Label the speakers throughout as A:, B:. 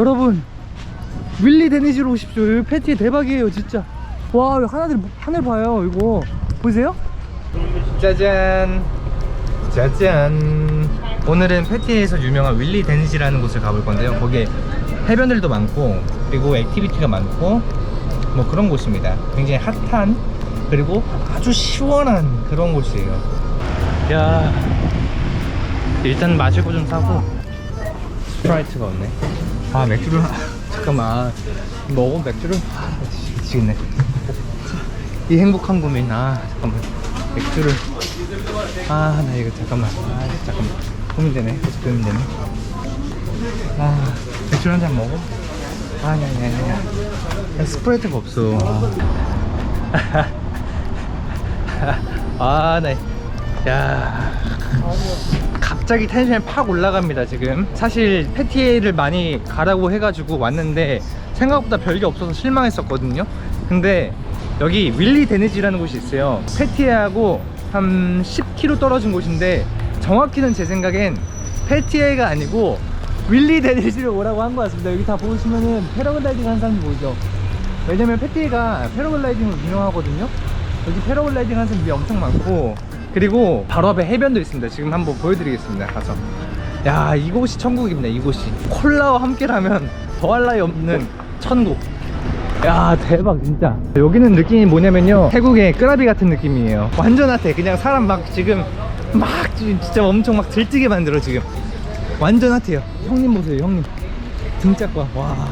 A: 여러분 윌리 데니지로 오십시오. 여기 패티 대박이에요 진짜. 와 여기 하늘 봐요 이거. 보이세요? 짜잔. 짜잔. 오늘은 패티에서 유명한 윌리 데니지라는 곳을 가볼 건데요. 거기에 해변들도 많고 그리고 액티비티가 많고 뭐 그런 곳입니다. 굉장히 핫한 그리고 아주 시원한 그런 곳이에요. 야 일단 거좀 사고. 스프라이트가 없네 아 맥주를 잠깐만. 먹으면 맥주를 아 미치겠네. 이 행복한 고민 아 잠깐만. 맥주를. 아 나 이거 잠깐만. 아 잠깐만. 고민되네. 계속 고민되네. 아 맥주 한 잔 먹어? 아니 아니 아니 아니. 스프라이트가 없어. 아나야 갑자기 텐션이 팍 올라갑니다 지금. 사실 패티를 많이 가라고 해가지고 왔는데 생각보다 별게 없어서 실망했었거든요. 근데 여기 윌리 데니지라는 곳이 있어요. 패티에하고 한 10km 떨어진 곳인데 정확히는 제 생각엔 패티에가 아니고 윌리 데니지로 오라고 한 것 같습니다. 여기 다 보시면은 패러글라이딩 하는 사람들 보이죠? 왜냐면 패티에가 패러글라이딩으로 유명하거든요. 여기 패러글라이딩 하는 사람들이 엄청 많고 그리고 바로 앞에 해변도 있습니다. 지금 한번 보여드리겠습니다. 가서. 야 이곳이 천국입니다 이곳이. 콜라와 함께라면 더할 나위 없는 천국. 야 대박 진짜. 여기는 느낌이 뭐냐면요. 태국의 끄라비 같은 느낌이에요. 완전 핫해 그냥 사람 막 지금 막 진짜 엄청 막 들뜨게 만들어 지금. 완전 핫해요. 형님 보세요 형님. 등짝과. 와.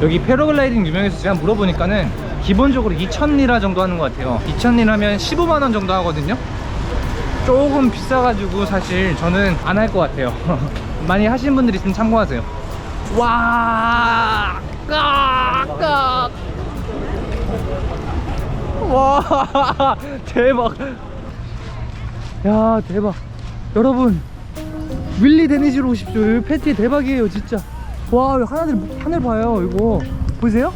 A: 여기 패러글라이딩 유명해서 제가 물어보니까는 기본적으로 2,000리라 정도 하는 것 같아요. 2,000리라면 15만원 정도 하거든요. 조금 비싸가지고 사실 저는 안 할 것 같아요. 많이 하시는 분들 있으면 참고하세요. 와 깍깍 와 대박. 야 대박. 여러분 윌리 데니지로 오십시오. 패티 대박이에요 진짜. 와 하늘 하늘 봐요 이거. 보이세요?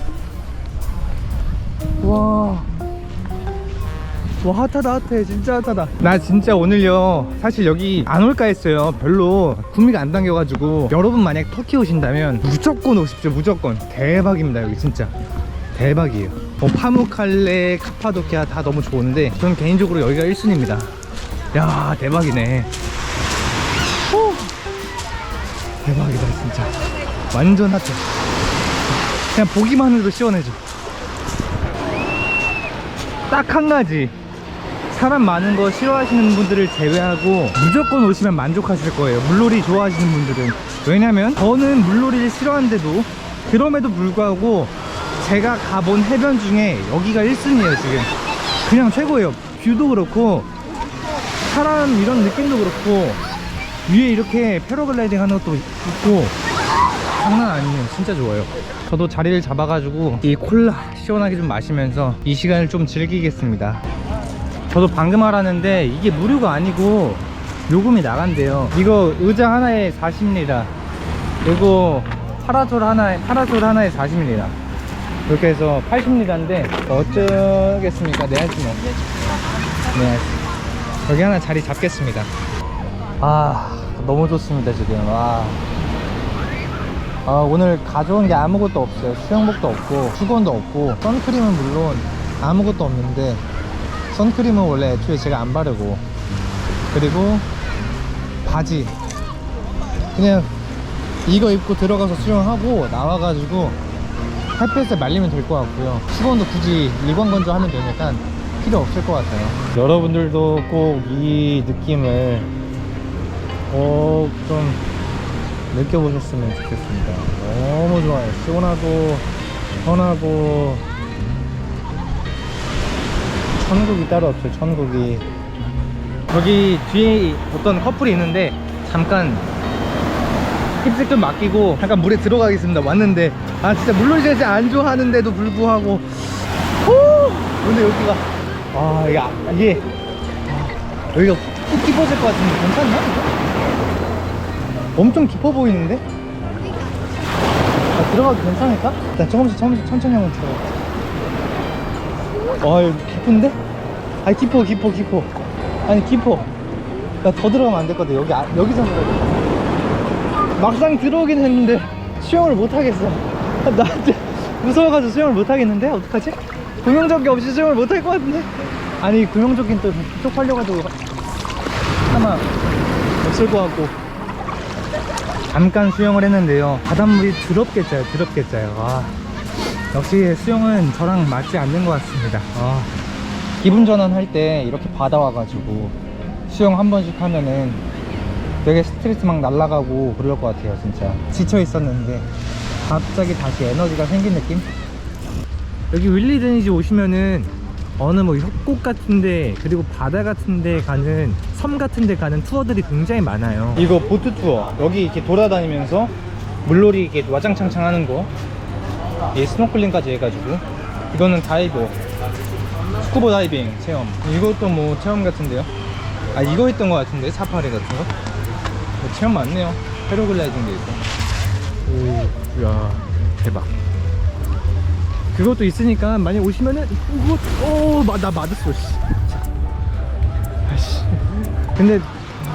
A: 와. 와 핫하다 핫해. 진짜 핫하다. 나 진짜 오늘요 사실 여기 안 올까 했어요. 별로 구미가 안 당겨가지고. 여러분 만약 터키 오신다면 무조건 오십시오 무조건. 대박입니다 여기 진짜. 대박이에요. 뭐 파무칼레 카파도키아 다 너무 좋은데 저는 개인적으로 여기가 1순위입니다. 야 대박이네. 후. 대박이다 진짜. 완전 핫해. 그냥 보기만 해도 시원해져 딱 한 가지. 사람 많은 거 싫어하시는 분들을 제외하고 무조건 오시면 만족하실 거예요. 물놀이 좋아하시는 분들은. 왜냐면 저는 물놀이를 싫어하는데도 그럼에도 불구하고 제가 가본 해변 중에 여기가 1순위예요 지금. 그냥 최고예요. 뷰도 그렇고 사람 이런 느낌도 그렇고 위에 이렇게 패러글라이딩 하는 것도 있고 장난 아니에요. 진짜 좋아요. 저도 자리를 잡아가지고 이 콜라 시원하게 좀 마시면서 이 시간을 좀 즐기겠습니다. 저도 방금 알았는데 이게 무료가 아니고 요금이 나간대요. 이거 의자 하나에 40리라 그리고 파라솔 하나에 파라솔 하나에 40리라 이렇게 해서 80리라인데 어쩌겠습니까? 네 할수 네 여기 하나 자리 잡겠습니다. 아 너무 좋습니다 지금. 와 아, 오늘 가져온 게 아무것도 없어요. 수영복도 없고, 수건도 없고, 선크림은 물론 아무것도 없는데, 선크림은 원래 애초에 제가 안 바르고, 그리고 바지. 그냥 이거 입고 들어가서 수영하고, 나와가지고, 햇볕에 말리면 될 것 같고요. 수건도 굳이 일광건조 하면 되니까 필요 없을 것 같아요. 여러분들도 꼭 이 느낌을 꼭좀 느껴보셨으면 좋겠습니다. 너무 좋아요. 시원하고, 편하고, 천국이 따로 없어요, 천국이. 여기 뒤에 어떤 커플이 있는데, 잠깐 힙색 좀 맡기고, 잠깐 물에 들어가겠습니다. 왔는데, 아, 진짜 물놀이 진짜 안 좋아하는데도 불구하고, 후! 근데 여기가, 아, 이게, 아, 이게, 아, 여기가 푹 깊어질 것 같은데, 괜찮나? 이거? 엄청 깊어 보이는데? 아, 들어가도 괜찮을까? 일단 조금씩 조금씩 천천히 한번 들어가. 아, 여기 깊은데? 아니, 깊어, 깊어, 깊어. 아니, 깊어. 나 더 들어가면 안될것 같아. 여기, 아, 여기서 들어가. 막상 들어오긴 했는데, 수영을 못 하겠어. 나한테 무서워가지고 수영을 못 하겠는데 어떡하지? 구명조끼 없이 수영을 못할 것 같은데. 아니 구명조끼는 또 쪽팔려가지고 아마 없을 것 같고. 잠깐 수영을 했는데요. 바닷물이 더럽게 짜요, 더럽게 짜요. 와. 역시 수영은 저랑 맞지 않는 것 같습니다. 아. 기분 전환할 때 이렇게 바다 와가지고 수영 한 번씩 하면은 되게 스트레스 막 날라가고 그럴 것 같아요 진짜 지쳐 있었는데 갑자기 다시 에너지가 생긴 느낌? 여기 윌리 데니지 오시면은 어느 뭐 협곡 같은데 그리고 바다 같은데 가는 섬 같은 데 가는 투어들이 굉장히 많아요. 이거 보트 투어. 여기 이렇게 돌아다니면서 물놀이 이렇게 와장창창 하는 거. 예, 스노클링까지 해가지고. 이거는 다이버 스쿠버 다이빙 체험. 이것도 뭐 체험 같은데요? 아 이거 했던 것 같은데? 사파리 같은 거? 뭐 체험 많네요. 패러글라이딩도 있고. 오야 대박. 그것도 있으니까 만약 오시면은 오나 맞았어 씨. 근데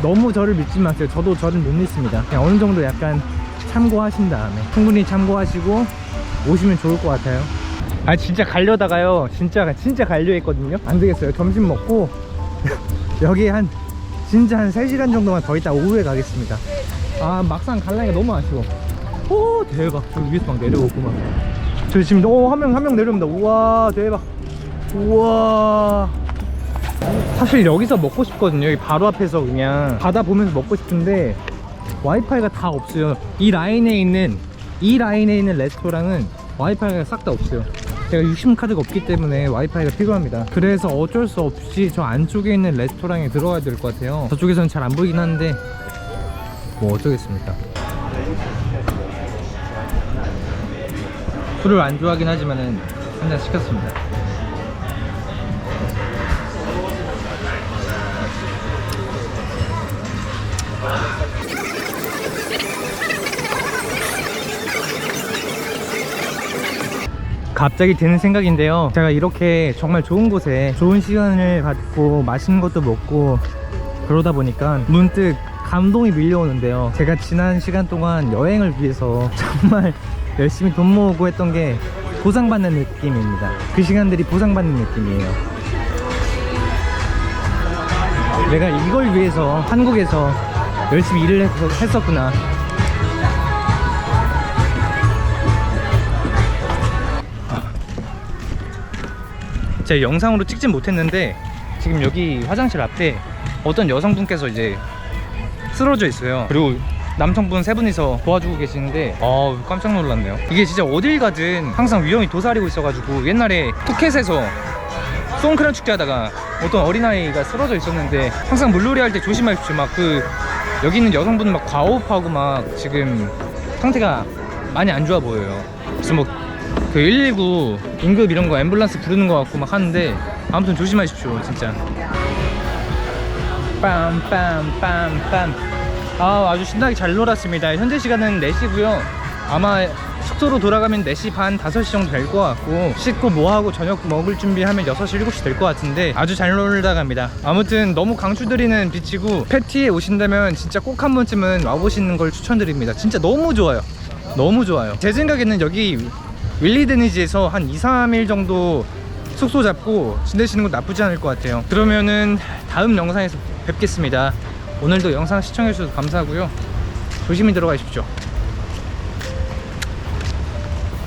A: 너무 저를 믿지 마세요. 저도 저를 못 믿습니다. 그냥 어느 정도 약간 참고하신 다음에 충분히 참고하시고 오시면 좋을 것 같아요. 아 진짜 가려다가요. 진짜 진짜 가려 했거든요. 안 되겠어요. 점심 먹고 여기 한 진짜 한 3시간 정도만 더 있다 오후에 가겠습니다. 아 막상 갈라니까 너무 아쉬워. 오 대박. 저 위에서 막 내려오구만 저 지금 오한 명한 명 내려옵니다. 우와 대박. 우와 사실 여기서 먹고 싶거든요. 여기 바로 앞에서 그냥 바다 보면서 먹고 싶은데 와이파이가 다 없어요. 이 라인에 있는 이 라인에 있는 레스토랑은 와이파이가 싹 다 없어요. 제가 유심 카드가 없기 때문에 와이파이가 필요합니다. 그래서 어쩔 수 없이 저 안쪽에 있는 레스토랑에 들어가야 될 것 같아요. 저쪽에서는 잘 안 보이긴 한데 뭐 어쩌겠습니까. 술을 안 좋아하긴 하지만 은 한 잔 시켰습니다 갑자기 드는 생각인데요. 제가 이렇게 정말 좋은 곳에 좋은 시간을 갖고 맛있는 것도 먹고 그러다 보니까 문득 감동이 밀려오는데요. 제가 지난 시간 동안 여행을 위해서 정말 열심히 돈 모으고 했던 게 보상받는 느낌입니다. 그 시간들이 보상받는 느낌이에요. 내가 이걸 위해서 한국에서 열심히 일을 했- 했었구나 제가 영상으로 찍진 못했는데 지금 여기 화장실 앞에 어떤 여성분께서 이제 쓰러져 있어요. 그리고 남성분 세 분이서 도와주고 계시는데 아 깜짝 놀랐네요. 이게 진짜 어딜 가든 항상 위험이 도사리고 있어가지고 옛날에 푸켓에서 송크란 축제 하다가 어떤 어린아이가 쓰러져 있었는데 항상 물놀이 할 때 조심하십시오. 막 그 여기 있는 여성분은 막 과호흡하고 막 지금 상태가 많이 안 좋아 보여요. 그래서 뭐 그 119 응급 이런 거 앰뷸런스 부르는 거 같고 막 하는데 아무튼 조심하십시오 진짜. 빰빰빰빰. 아 아주 신나게 잘 놀았습니다. 현재 시간은 4시고요. 아마 숙소로 돌아가면 4시 반 5시 정도 될 것 같고 씻고 뭐하고 저녁 먹을 준비하면 6시 7시 될 것 같은데 아주 잘 놀다 갑니다. 아무튼 너무 강추드리는 비치고 패티에 오신다면 진짜 꼭 한 번쯤은 와보시는 걸 추천드립니다. 진짜 너무 좋아요. 너무 좋아요. 제 생각에는 여기 윌리 데니지에서 한 2, 3일 정도 숙소 잡고 지내시는 거 나쁘지 않을 것 같아요. 그러면은 다음 영상에서 뵙겠습니다. 오늘도 영상 시청해 주셔서 감사하고요. 조심히 들어가십시오.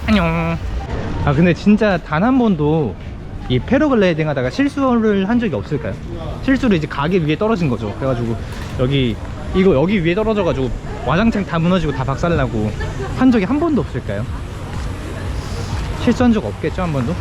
A: 안녕. 아 근데 진짜 단 한 번도 이 패러글라이딩 하다가 실수를 한 적이 없을까요? 실수로 이제 가게 위에 떨어진 거죠. 그래가지고 여기 이거 여기 위에 떨어져가지고 와장창 다 무너지고 다 박살나고 한 적이 한 번도 없을까요? 실수한 적 없겠죠 한 번도?